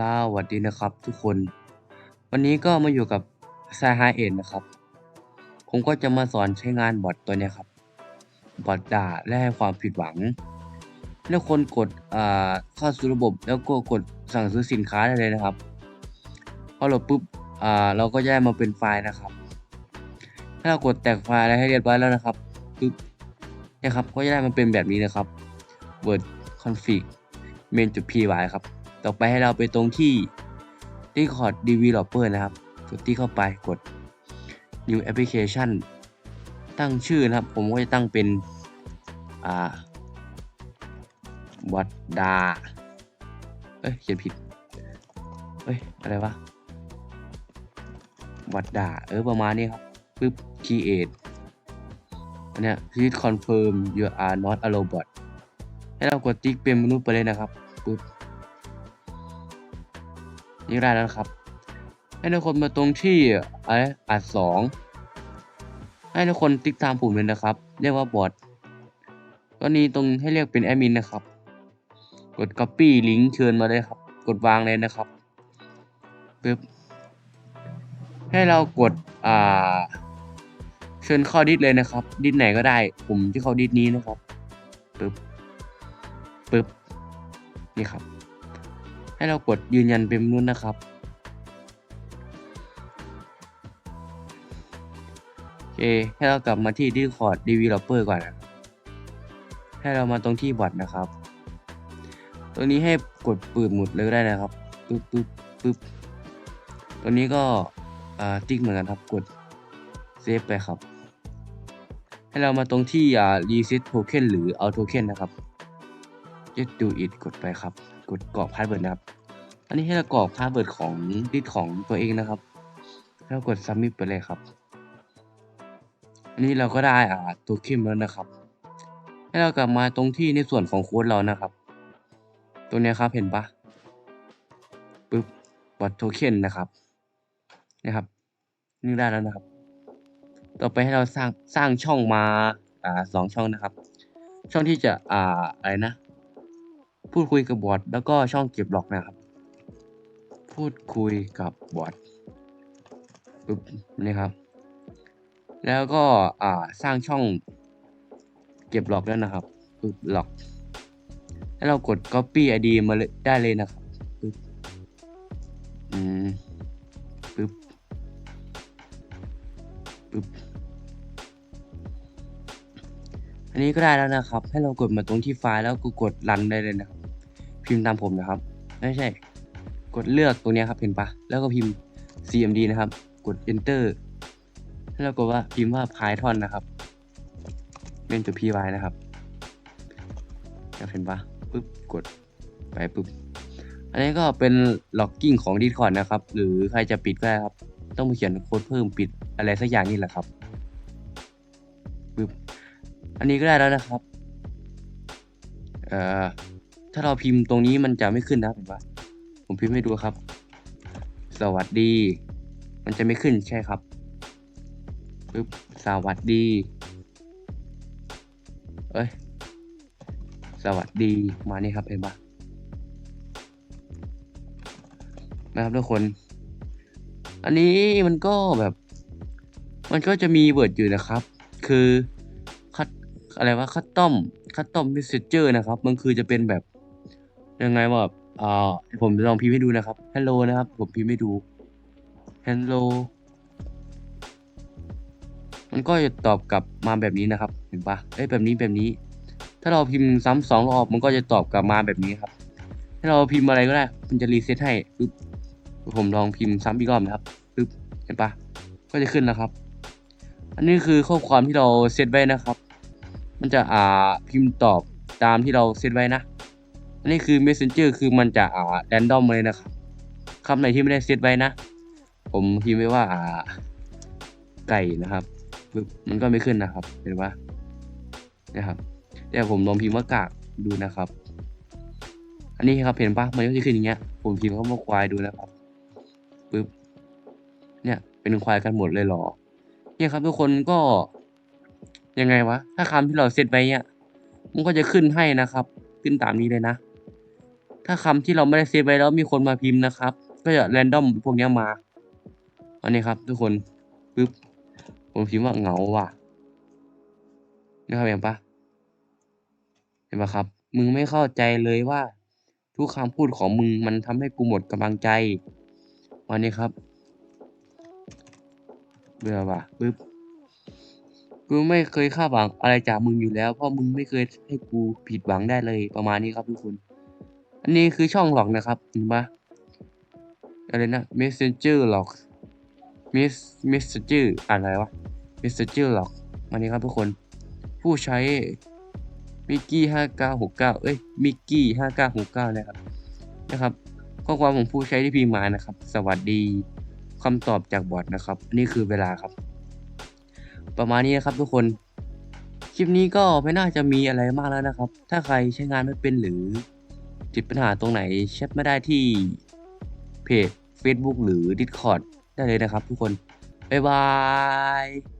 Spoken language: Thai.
สวัสดีนะครับทุกคน วันนี้ก็มาอยู่กับ s า i เอ็นนะครับ ผมก็จะมาสอนใช้งานบอทตัวนี้ครับ บอทด่าและให้ความผิดหวังให้วคนกดเข้าสู่ระบบแล้วก็กดสั่งซื้อสินค้าได้เลยนะครับ พอโหลดปุ๊บเราก็จะได้มาเป็นไฟล์นะครับ ถ้าเรากดแตกไฟล์อะไรให้เรียบร้อยแล้วนะครับปุ๊บนี่ยครับก็จะได้มาเป็นแบบนี้นะครับ word config main py ครับ ต่อไปให้เราไปตรงที่ Discord Developer นะครับ กดที่เข้าไปกด New Application ตั้งชื่อนะครับ ผมก็จะตั้งเป็นอ่าวัดดา เอ้ยเขียนผิด เอ้ย อะไรวะวัดดา เออ ประมาณนี้ครับปึ๊บ create อันเนี้ย please confirm you are not a robot ให้เรากดติ๊กเป็นมนุษย์ไปเลยนะครับปึ๊บ นี่ได้แล้วครับ ให้ทุกคนมาตรงที่อะไรอัดสองให้ทุกคนติ๊กตามปุ่มเลยนะครับ เรียกว่าบอทก็นี้ตรงให้เรียกเป็นแอดมินนะครับ กด copy ลิงก์เชิญมาเลยครับ กดวางเลยนะครับปึ๊บให้เรากดอ่าเชิญเข้าดิสเลยนะครับ ดิสไหนก็ได้ปุ่มที่เขาดิสนี้นะครับปึ๊บปึ๊บนี่ครับ ให้เรากดยืนยันเป็นมนุษย์นะครับโอเคให้เรากลับมาที่ Discord Developer ก่อนนะให้เรามาตรงที่บอทนะครับตัวนี้ให้กดปืดหมุดเลยก็ได้นะครับปึ๊บปึ๊บปึ๊บตัวนี้ก็อ่าติ๊กเหมือนกันครับกดเซฟไปครับ ให้เรามาตรงที่อ่า reset token หรือเอา token นะครับ just do it กดไปครับ กดกรอกพาสเวิร์ดนะครับ อันนี้ให้เรากรอกพาสเวิร์ดของดิสของตัวเองนะครับแล้วกด submit ไปเลยครับ อันนี้เราก็ได้อ่าตัวเข้มแล้วนะครับ ให้เรากลับมาตรงที่ในส่วนของโค้ดเรานะครับ ตัวนี้ครับเห็นปะปึ๊บบอทโทเค็นนะครับนะครับ นี่ได้แล้วนะครับ ต่อไปให้เราสร้างสร้างช่องมาอ่าสองช่องนะครับ ช่องที่จะอ่าอะไรนะ พูดคุยกับบอทแล้วก็ช่องเก็บล็อกนะครับ พูดคุยกับบอทปึ๊บนี่ครับ แล้วก็อ่าสร้างช่องเก็บล็อกแล้วนะครับปึ๊บล็อกแล้วเรากด copy id มาเลยได้เลยนะครับปึ๊บอืมปึ๊บปึ๊บอันนี้ก็ได้แล้วนะครับ ให้เรากดมาตรงที่ไฟล์แล้วก็กดรันได้เลยนะครับ พิมพ์ตามผมนะครับ ไม่ใช่ กดเลือกตรงนี้ครับเห็นปะแล้วก็พิมพ์ cmd นะครับ กด enter แล้วก็ว่าพิมพ์ว่า python นะครับเป็นตัว py นะครับเห็นปะปึ๊บกดไปปึ๊บ อันนี้ก็เป็น logging ของ Discord นะครับ หรือใครจะปิดก็ได้ครับ ต้องมาเขียนโค้ดเพิ่มปิดอะไรสักอย่างนี่แหละครับปึ๊บอันนี้ก็ได้แล้วนะครับ เอ่อ ถ้าเราพิมพ์ตรงนี้มันจะไม่ขึ้นนะเห็นปะผมพิมพ์ให้ดูครับ สวัสดี มันจะไม่ขึ้นใช่ครับปึ๊บสวัสดีเอ้ยสวัสดีมานี่ครับเห็นปะนะครับทุกคน อันนี้มันก็แบบ มันก็จะมีเวิร์ดอยู่นะครับ คือคัดอะไรวะคัตตอมคัตตอม m ม s เจอร์นะครับ มันคือจะเป็นแบบ ยังไงว่าอ่าผมลองพิมพ์ให้ดูนะครับ hello นะครับ ผมพิมพ์ให้ดู hello มันก็จะตอบกลับมาแบบนี้นะครับ เห็นปะเอ้ยแบบนี้แบบนี้ ถ้าเราพิมพ์ซ้ำสองรอบมันก็จะตอบกลับมาแบบนี้ครับ ถ้าเราพิมพ์อะไรก็ได้ มันจะรีเซ็ตให้ปึ๊บผมลองพิมพ์ซ้ำอีกรอบนะครับปึ๊บเห็นปะก็จะขึ้นนะครับ อันนี้คือข้อความที่เราเซตไว้นะครับ มันจะอ่าพิมพ์ตอบตามที่เราเซตไว้นะ อันนี้คือ messenger คือมันจะอ่า random เลยนะครับคำไหนที่ไม่ได้เซตไว้นะ ผมพิมพ์ไว้ว่าอ่าไก่นะครับปึ๊บมันก็ไม่ขึ้นนะครับ เห็นปะนะครับแต่ผมลองพิมพ์ว่ากากดูนะครับ อันนี้ครับเห็นปะมันก็จะขึ้นอย่างเงี้ย ผมพิมพ์คำว่าควายดูนะครับปึ๊บเนี่ยเป็นควายกันหมดเลยหรอเนี่ยครับทุกคนก็ยังไงวะ ถ้าคำที่เราเซตไว้เนี่ยมันก็จะขึ้นให้นะครับ ขึ้นตามนี้เลยนะ ถ้าคำที่เราไม่ได้เซฟไว้แล้วมีคนมาพิมพ์นะครับ ก็จะแรนดอมพวกนี้มา อันนี้ครับทุกคนปึ๊บผมพิมพ์ว่าเหงาว่ะนะครับเห็นปะเห็นปะครับ มึงไม่เข้าใจเลยว่า ทุกคำพูดของมึงมันทำให้กูหมดกำลังใจวันนี้ครับ เบื่อว่ะปึ๊บกูไม่เคยคาดหวังอะไรจากมึงอยู่แล้ว เพราะมึงไม่เคยให้กูผิดหวังได้เลยประมาณนี้ครับทุกคน อันนี้คือช่องหลอกนะครับเห็นปะอะไรนะ messenger หลอก miss messenger อะไรวะ messenger หลอกวันนี้ครับทุกคน ผู้ใช้มิกกี้ห้าเก้าหกเก้าเอ้ยมิกกี้ห้าเก้าหกเก้านะครับนะครับข้อความของผู้ใช้ที่พิมพ์มานะครับ สวัสดีคำตอบจากบอทนะครับ นี่คือเวลาครับ ประมาณนี้นะครับทุกคนคลิปนี้ก็ไม่น่าจะมีอะไรมากแล้วนะครับ ถ้าใครใช้งานไม่เป็นหรือ ติดปัญหาตรงไหนแชทไม่ได้ที่เพจ Facebook หรือ Discord ได้เลยนะครับทุกคน บ๊ายบาย